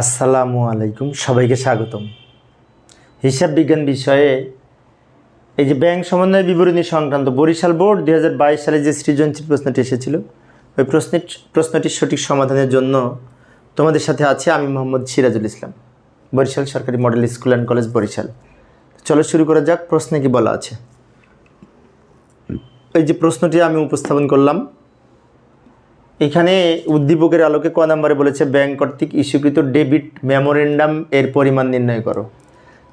আসসালামু আলাইকুম, সবাইকে স্বাগতম। হিসাব বিজ্ঞান বিষয়ে এই যে ব্যাংক সমন্বয় বিবরণী সংক্রান্ত বরিশাল বোর্ড দু হাজার বাইশ সালে যে সৃজনশীল প্রশ্নটি এসেছিল, ওই প্রশ্নের, প্রশ্নটির সঠিক সমাধানের জন্য তোমাদের সাথে আছে আমি মোহাম্মদ সিরাজুল ইসলাম, বরিশাল সরকারি model school and college Barishal. চলো শুরু করা যাক, প্রশ্নে কি বলা আছে। এই যে প্রশ্নটি আমি উপস্থাপন করলাম এখানে উদ্দীপকের আলোকে ক নাম্বারে বলেছে, ব্যাংক কর্তৃক ইস্যুকৃত ডেবিট মেমোরেন্ডাম এর পরিমাণ নির্ণয় করো।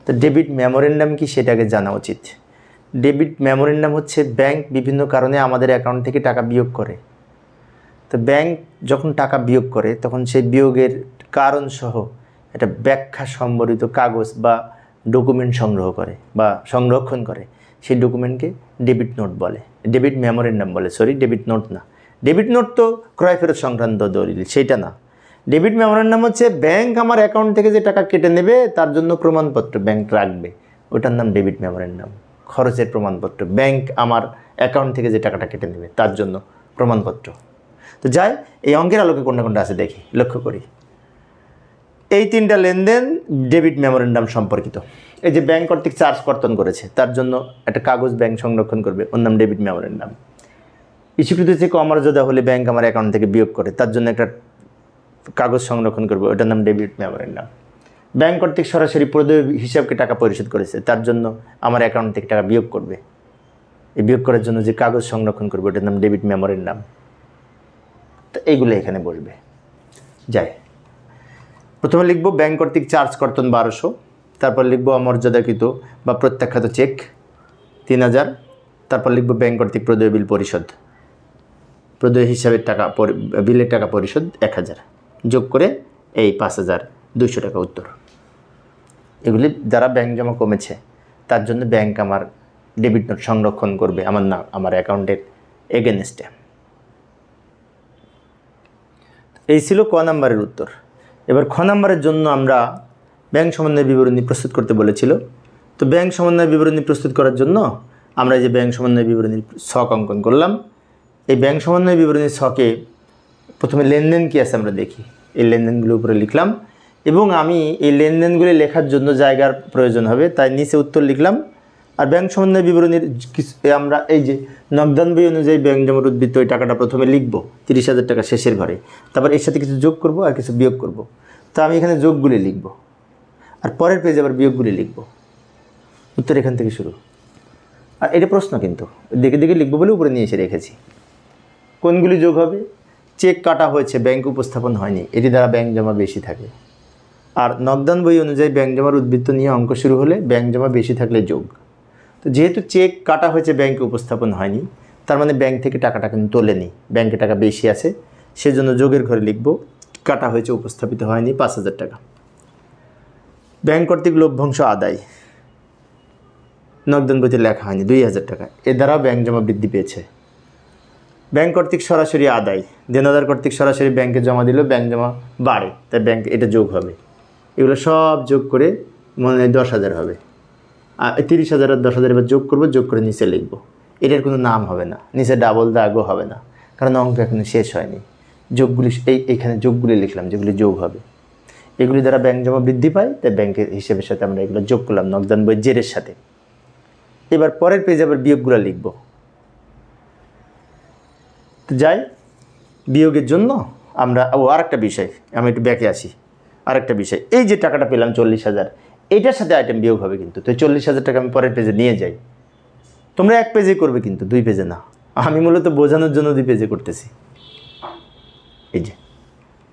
তো ডেবিট মেমোরেন্ডাম কি সেটাকে জানা উচিত। ডেবিট মেমোরেন্ডাম হচ্ছে ব্যাংক বিভিন্ন কারণে আমাদের অ্যাকাউন্ট থেকে টাকা বিয়োগ করে। তো ব্যাংক যখন টাকা বিয়োগ করে, তখন সেই বিয়োগের কারণসহ একটা ব্যাখ্যা সম্বলিত কাগজ বা ডকুমেন্ট সংগ্রহ করে বা সংরক্ষণ করে। সেই ডকুমেন্টকে ডেবিট নোট বলে। ডেবিট মেমোরেন্ডাম বলে, সরি, ডেবিট নোট না। ডেবিট নোট তো ক্রয় ফেরত সংক্রান্ত দলিল, সেইটা না। ডেবিট মেমোরেন্ডাম হচ্ছে ব্যাংক আমার অ্যাকাউন্ট থেকে যে টাকা কেটে নেবে, তার জন্য প্রমাণপত্র ব্যাংক রাখবে। ওটার নাম ডেবিট মেমোরেন্ডাম। খরচের প্রমাণপত্র, ব্যাংক আমার অ্যাকাউন্ট থেকে যে টাকাটা কেটে নেবে, তার জন্য প্রমাণপত্র। তো যাই, এই অঙ্কের আলোকে কোনটা কোনটা আছে দেখি, লক্ষ্য করি। এই তিনটা লেনদেন ডেবিট মেমোরেন্ডাম সম্পর্কিত। এই যে ব্যাংক কর্তৃক চার্জ কর্তন করেছে, তার জন্য একটা কাগজ ব্যাংক সংরক্ষণ করবে, ওর নাম ডেবিট মেমোরেন্ডাম। ইস্যুকৃত চেক অমর্যাদা হলে ব্যাংক আমার অ্যাকাউন্ট থেকে বিয়োগ করে, তার জন্য একটা কাগজ সংরক্ষণ করবে ওটার নাম ডেবিট মেমোরেন্ডাম ব্যাংক কর্তৃক সরাসরি প্রদেয় হিসাবকে টাকা পরিশোধ করেছে, তার জন্য আমার অ্যাকাউন্ট থেকে টাকা বিয়োগ করবে। এই বিয়োগ করার জন্য যে কাগজ সংরক্ষণ করবে ওটার নাম ডেবিট মেমোরেন্ডাম তো এইগুলো এখানে বসবে। যাই। প্রথমে লিখব, ব্যাংক কর্তৃক চার্জ কর্তন বারোশো, তারপর লিখব অমর্যাদাকৃত বা প্রত্যাখ্যাত চেক তিন হাজার, তারপর লিখব ব্যাংক কর্তৃক প্রদেয় বিল পরিশোধ। প্রদেয় হিসাবের টাকা বিলের টাকা পরিশোধ এক হাজার। যোগ করে এই পাঁচ হাজার দুইশো টাকা উত্তর। এগুলি দ্বারা ব্যাংক জমা কমেছে, তার জন্য ব্যাংক আমার ডেবিট নোট সংরক্ষণ করবে আমার নাম আমার অ্যাকাউন্টের এগেনস্টে এই ছিল ক নাম্বারের উত্তর। এবার খ নাম্বারের জন্য আমরা ব্যাংক সমন্বয় বিবরণী প্রস্তুত করতে বলেছিল। তো ব্যাংক সমন্বয় বিবরণী প্রস্তুত করার জন্য আমরা যে ব্যাংক সমন্বয় বিবরণীর ছক অঙ্কন করলাম। এই ব্যাংক সমন্বয় বিবরণীর ছকে প্রথমে লেনদেন কী আছে আমরা দেখি। এই লেনদেনগুলো উপরে লিখলাম এবং আমি এই লেনদেনগুলি লেখার জন্য জায়গার প্রয়োজন হবে, তাই নিচে উত্তর লিখলাম। আর ব্যাংক সমন্বয় বিবরণীর কিছু- আমরা এই যে নগদান বই অনুযায়ী ব্যাংক জমার উদ্বৃত্ত ওই টাকাটা প্রথমে লিখব, তিরিশ হাজার টাকা শেষের ঘরে। তারপর এর সাথে কিছু যোগ করব আর কিছু বিয়োগ করব। তো আমি এখানে যোগগুলি লিখব। আর পরের পেজে আবার বিয়োগগুলি লিখব। উত্তর এখান থেকে শুরু। আর এটা প্রশ্ন কিন্তু। দেখে দেখে লিখব বলে উপরে নিয়ে এসে রেখেছি। কোনগুলি যোগ হবে? চেক কাটা হয়েছে, ব্যাংক উপস্থাপন হয়নি। এটি দ্বারা ব্যাংক জমা বেশি থাকে। আর নগদান বই অনুযায়ী ব্যাংক জমার উদ্বৃত্ত নিয়ে অঙ্ক শুরু হলে ব্যাংক জমা বেশি থাকলে যোগ। তো যেহেতু চেক কাটা হয়েছে, ব্যাংকে উপস্থাপন হয়নি, তার মানে ব্যাংক থেকে টাকাটা কিন্তু তোলেনি। ব্যাংকে টাকা বেশি আছে, সেজন্য যোগের ঘরে লিখব, কাটা হয়েছে, উপস্থাপিত হয়নি, পাঁচ হাজার টাকা। ব্যাংক কর্তৃক লভ্যাংশ আদায়। নগদান বইতে লেখা হয়নি, দুই হাজার টাকা। এ দ্বারাও ব্যাংক জমা বৃদ্ধি পেয়েছে। ব্যাংক কর্তৃক সরাসরি আদায়। দেনাদার কর্তৃক সরাসরি ব্যাংকে জমা দিলেও ব্যাংক জমা বাড়ে। তাই ব্যাংক এটা যোগ হবে। এগুলো সব যোগ করে মনে হয় দশ হাজার হবে। আর তিরিশ হাজার আর দশ হাজার এবার যোগ করব, যোগ করে নিচে লিখব। এটার কোনো নাম হবে না। নিচে ডাবল দাগও হবে না। কারণ অঙ্ক এখনও শেষ হয়নি। যোগগুলি এই এখানে যোগগুলি লিখলাম, যেগুলি যোগ হবে। এগুলি দ্বারা ব্যাংক জমা বৃদ্ধি পায়, তাই ব্যাংকের হিসেবের সাথে আমরা এগুলো যোগ করলাম নকদান বই জেরের সাথে। এবার পরের পেজে আবার বিয়োগগুলো লিখব। যাই, বিয়োগের জন্য আমরা, ও, আরেকটা বিষয়, আমি একটু ব্যাকে আসি আরেকটা বিষয়, এই যে টাকাটা পেলাম চল্লিশ হাজার এইটার সাথে আইটেম বিয়োগ হবে কিন্তু, তো চল্লিশ হাজার টাকা আমি পরের পেজে নিয়ে যাই। তোমরা এক পেজে করবে কিন্তু, দুই পেজে না। আমি মূলত বোঝানোর জন্য দুই পেজে করতেছি। এই যে,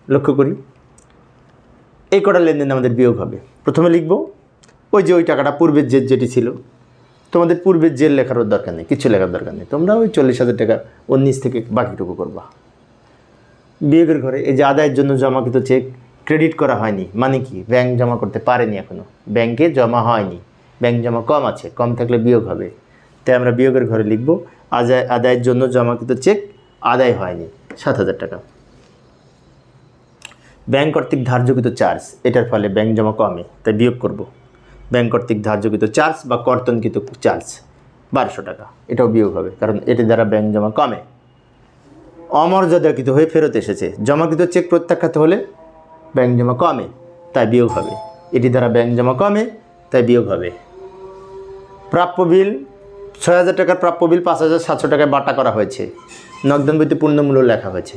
লক্ষ্য করি, এই কটা লেনদেন আমাদের বিয়োগ হবে। প্রথমে লিখব, ওই যে ওই টাকাটা পূর্বের যে যেটি ছিল তোমাদের পূর্বের জেল লেখারও দরকার নেই, কিছু লেখার দরকার নেই। তোমরা ওই চল্লিশ হাজার টাকা ওর নিচ থেকে বাকিটুকু করবা। বিয়োগের ঘরে এই যে আদায়ের জন্য জমাকৃত চেক ক্রেডিট করা হয়নি মানে কি? ব্যাংক জমা করতে পারেনি এখনও ব্যাংকে জমা হয়নি। ব্যাংক জমা কম আছে, কম থাকলে বিয়োগ হবে। তাই আমরা বিয়োগের ঘরে লিখব আদায় আদায়ের জন্য জমাকৃত চেক আদায় হয়নি, সাত হাজার টাকা। ব্যাংক কর্তৃক ধার্যকৃত চার্জ এটার ফলে ব্যাংক জমা কমে, তাই বিয়োগ করব। ব্যাংক কর্তৃক ধার্যকৃত চার্জ বা কর্তনকৃত চার্জ, বারোশো টাকা। এটাও বিয়োগ হবে, কারণ এটি দ্বারা ব্যাংক জমা কমে, অমর্যাদাকৃত হয়ে ফেরত এসেছে। জমাকৃত চেক প্রত্যাখ্যাত হলে ব্যাংক জমা কমে, তাই বিয়োগ হবে। এটি দ্বারা ব্যাংক জমা কমে, তাই বিয়োগ হবে। প্রাপ্য বিল, ছয় হাজার টাকার প্রাপ্য বিল পাঁচ হাজার সাতশো টাকায় বাটা করা হয়েছে। নগদান বইতে পূর্ণমূল্য লেখা হয়েছে।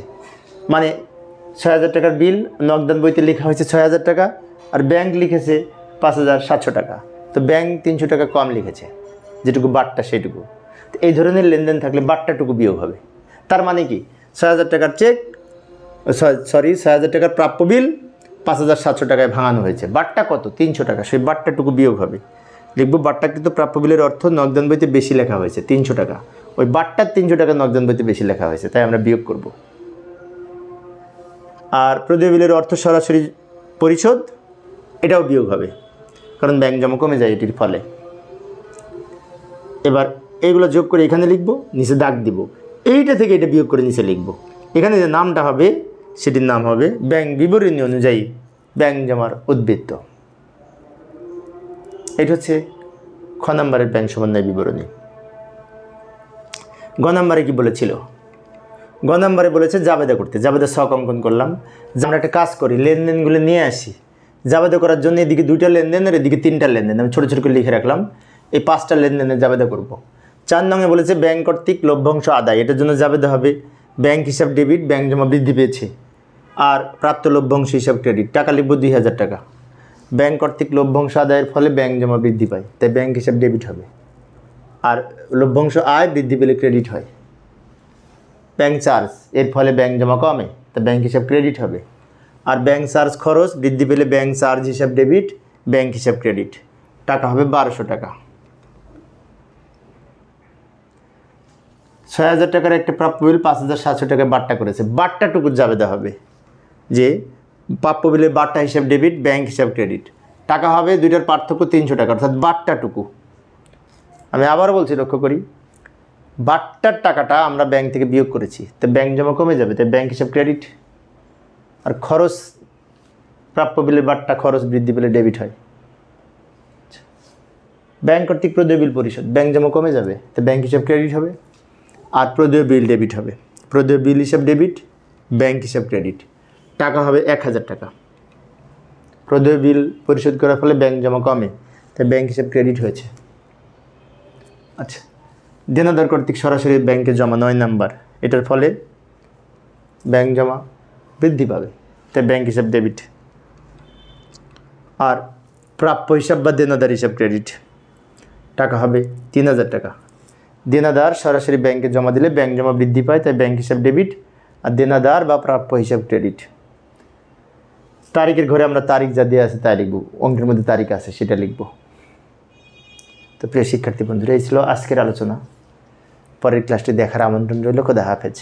মানে ছয় হাজার টাকার বিল, নগদান বইতে লেখা হয়েছে ছয় হাজার টাকা, আর ব্যাংক লিখেছে পাঁচ হাজার সাতশো টাকা। তো ব্যাংক তিনশো টাকা কম লিখেছে, যেটুকু বাটটা সেটুকু তো এই ধরনের লেনদেন থাকলে বাট্টাটুকু বিয়োগ হবে। তার মানে কি? ছয় হাজার টাকার চেক সরি, ছয় হাজার টাকার প্রাপ্য বিল, পাঁচ হাজার সাতশো টাকায় ভাঙানো হয়েছে। বাট্টা কত? তিনশো টাকা। সেই বাট্টাটুকু বিয়োগ হবে। লিখব, বাট্টা কিন্তু প্রাপ্য বিলের অর্থ নগদান বইতে বেশি লেখা হয়েছে, তিনশো টাকা। ওই বাট্টার তিনশো টাকা নগদান বইতে বেশি লেখা হয়েছে, তাই আমরা বিয়োগ করব। আর প্রদেয় বিলের অর্থ সরাসরি পরিশোধ, এটাও বিয়োগ হবে। কারণ ব্যাংক জমা কমে যায় এটির ফলে। এবার এইগুলো যোগ করে এখানে লিখব, নিচে দাগ দিব। এইটা থেকে এটা বিয়োগ করে নিচে লিখব। এখানে যে নামটা হবে, সেটির নাম হবে ব্যাংক বিবরণী অনুযায়ী ব্যাংক জমার উদ্বৃত্ত। এটা হচ্ছে খ নাম্বারের ব্যাংক সমন্বয় বিবরণী। গ নাম্বারে কি বলেছিল? গ নাম্বারে বলেছে জাবেদা করতে। জাবেদা শখ অঙ্কন করলাম। যে আমরা একটা কাজ করি, লেনদেনগুলো নিয়ে আসি। জাবেদা করার জন্য এদিকে দুইটা লেনদেন আর এদিকে তিনটা লেনদেন। আমি ছোটো ছোটো করে লিখে রাখলাম। এই পাঁচটা লেনদেনের জাবেদা করব। চার নঙে বলেছে, ব্যাংক কর্তৃক লভ্যাংশ আদায়। এটার জন্য জাবেদা হবে। ব্যাংক হিসাব ডেবিট, ব্যাংক জমা বৃদ্ধি পেয়েছে। আর প্রাপ্ত লভ্যাংশ হিসাব ক্রেডিট। টাকা লিখব দুই হাজার টাকা। ব্যাংক কর্তৃক লভ্যাংশ আদায়ের ফলে ব্যাংক জমা বৃদ্ধি পায়। তাই ব্যাংক হিসাব ডেবিট হবে। আর লভ্যাংশ আয় বৃদ্ধি পেলে ক্রেডিট হয়। ব্যাংক চার্জ, এর ফলে ব্যাংক জমা কমে। তা ব্যাংক হিসাব ক্রেডিট হবে। আর ব্যাংক চার্জ খরচ বৃদ্ধি পেলে ব্যাংক চার্জ হিসাব ডেবিট ব্যাংক হিসাব ক্রেডিট টাকা হবে বারোশো টাকা। ছয় হাজার টাকার একটা প্রাপ্য বিল পাঁচ হাজার সাতশো টাকায় বাট্টা করেছে। বাট্টাটুকু জাবেদা হবে যে প্রাপ্য বিলের বাট্টা হিসাব ডেবিট ব্যাংক হিসাব ক্রেডিট টাকা হবে দুইটার পার্থক্য তিনশো টাকা, অর্থাৎ বাট্টাটুকু। আমি আবার বলছি, লক্ষ্য করি। বাট্টার টাকাটা আমরা ব্যাংক থেকে বিয়োগ করেছি, তো ব্যাংক জমা কমে যাবে, তাই ব্যাংক হিসাব ক্রেডিট আর খরচ, প্রাপ্য বিলের বাট্টা খরচ বৃদ্ধি পেলে ডেবিট হয়। ব্যাংক কর্তৃক প্রদেয় বিল পরিশোধ। ব্যাংক জমা কমে যাবে, তো ব্যাংক হিসাব ক্রেডিট হবে, আর প্রদেয় বিল ডেবিট হবে। প্রদেয় বিল হিসাব ডেবিট ব্যাংক হিসাব ক্রেডিট টাকা হবে এক হাজার টাকা। প্রদেয় বিল পরিশোধ করার ফলে ব্যাংক জমা কমে তাই ব্যাংক হিসাব ক্রেডিট হয়েছে। আচ্ছা দেনাদার কর্তৃক সরাসরি ব্যাংকে জমা নয় নাম্বার। এটার ফলে ব্যাংক জমা বৃদ্ধি পাবে। তাই ব্যাংক হিসাব ডেবিট আর প্রাপ্য হিসাব বা দেনাদার হিসাব ক্রেডিট টাকা হবে তিন হাজার টাকা। দেনাদার সরাসরি ব্যাংকে জমা দিলে ব্যাংক জমা বৃদ্ধি পায়, তাই ব্যাংক হিসাব ডেবিট আর দেনাদার বা প্রাপ্য হিসাব ক্রেডিট তারিখের ঘরে আমরা তারিখ যা দেওয়া আছে তাই লিখব, অঙ্কের মধ্যে তারিখ আছে সেটা লিখব। তো প্রিয় শিক্ষার্থী বন্ধুরা, এই ছিল আজকের আলোচনা। পরের ক্লাসটি দেখার আমন্ত্রণ রইল। খোদা হাফেজ।